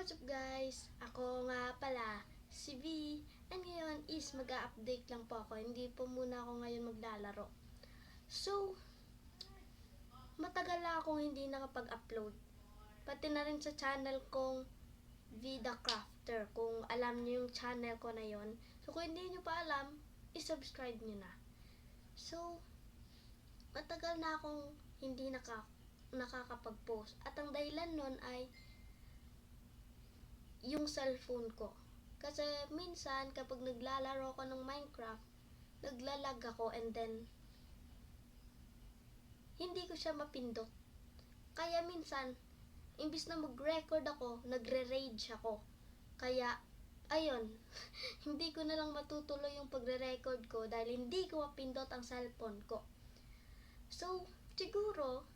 What's up guys? Ako nga pala, si V. And ngayon is mag update lang po ako. Hindi po muna ako ngayon maglalaro. So, matagal na akong hindi nakapag-upload. Pati na rin sa channel kong Vida Crafter. Kung alam niyo yung channel ko na yon. So, kung hindi niyo pa alam, isubscribe niyo na. So, matagal na akong hindi naka, nakakapag-post. At ang dahilan nun ay yung cellphone ko. Kasi minsan kapag naglalaro ako ng Minecraft, naglalag ako and then hindi ko siya mapindot. Kaya minsan, imbis na mag-record ako, nagre-rage ako. Kaya, ayun, hindi ko na lang matutuloy yung pagre-record ko dahil hindi ko mapindot ang cellphone ko. So, siguro,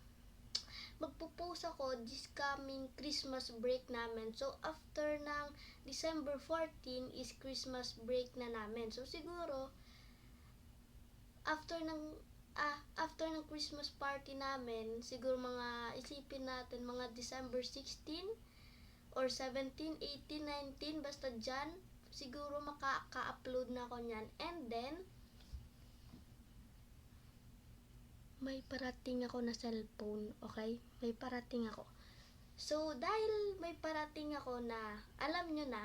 magpo-post ako this coming Christmas break namin. So, after ng December 14 is Christmas break na namin. So, siguro, after ng ah, after ng Christmas party namin, siguro mga isipin natin mga December 16 or 17, 18, 19, basta dyan, siguro makaka-upload na ako niyan. And then, may parating ako na cellphone, okay? May parating ako. So, dahil may parating ako na, alam nyo na,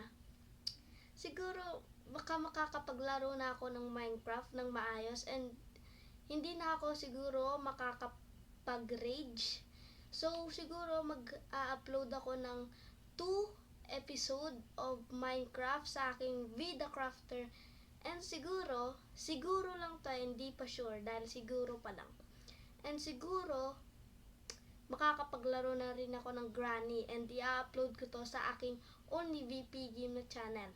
siguro, baka makakapaglaro na ako ng Minecraft ng maayos and hindi na ako siguro makakapag-rage. So, siguro mag-upload ako ng 2 episode of Minecraft sa aking Vida Crafter. And siguro, siguro lang to, hindi pa sure dahil siguro pa lang. And siguro, makakapaglaro na rin ako ng Granny and i-upload ko to sa aking Only VP Game na channel.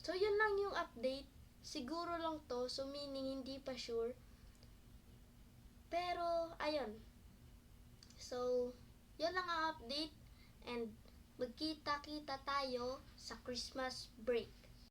So, yun lang yung update. Siguro lang to, so meaning hindi pa sure. Pero, ayun. So, yun lang ang update and magkita-kita tayo sa Christmas break.